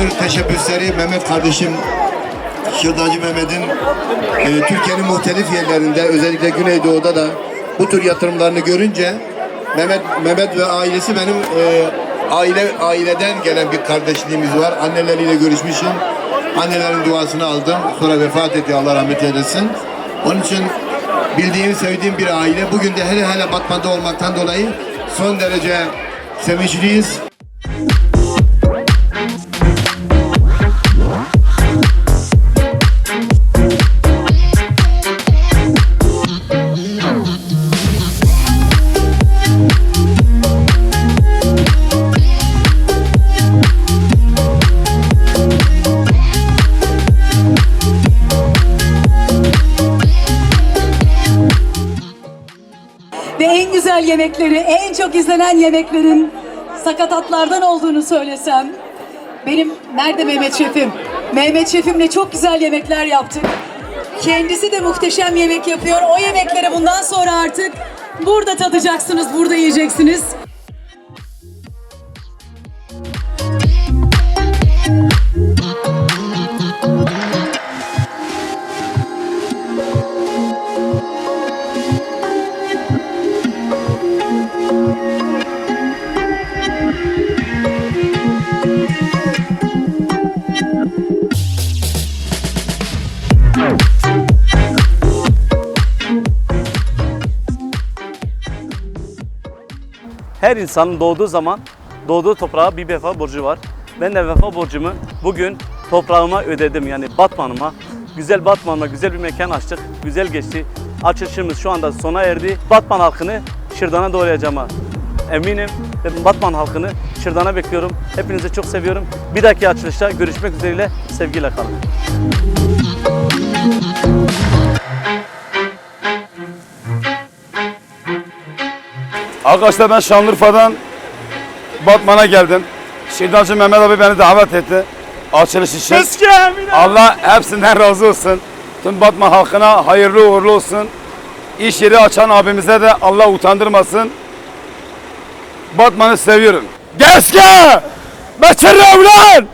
tür teşebbüsleri Mehmet kardeşim Şırdancı Mehmet'in e, Türkiye'nin muhtelif yerlerinde özellikle Güneydoğu'da da bu tür yatırımlarını görünce Mehmet Mehmet ve ailesi benim e, aile aileden gelen bir kardeşliğimiz var. Anneleriyle görüşmüşüm. Annelerin duasını aldım. Sonra vefat etti Allah rahmet eylesin. Onun için bildiğim, sevdiğim bir aile. Bugün de hele hele Batman'da olmaktan dolayı son derece sevinçliyiz. Ve en güzel yemekleri, en çok izlenen yemeklerin sakatatlardan olduğunu söylesem. Benim nerede Mehmet Şefim? Mehmet Şefimle çok güzel yemekler yaptık. Kendisi de muhteşem yemek yapıyor. O yemekleri bundan sonra artık burada tadacaksınız, burada yiyeceksiniz. Her insanın doğduğu zaman doğduğu toprağa bir vefa borcu var. Ben de vefa borcumu bugün toprağıma ödedim. Yani Batman'ıma, güzel Batman'ıma güzel bir mekan açtık. Güzel geçti. Açılışımız şu anda sona erdi. Batman halkını Şırdan'a doğrayacağıma eminim. Ve Batman halkını Şırdan'a bekliyorum. Hepinizi çok seviyorum. Bir dahaki açılışta görüşmek üzereyle sevgiyle kalın. Arkadaşlar ben Şanlıurfa'dan Batman'a geldim. Şırdancı Mehmet abi beni davet etti. Açılış için. Allah hepsinden razı olsun. Tüm Batman halkına hayırlı uğurlu olsun. İş yeri açan abimize de Allah utandırmasın. Batman'ı seviyorum. Geske! Beçirre ulan!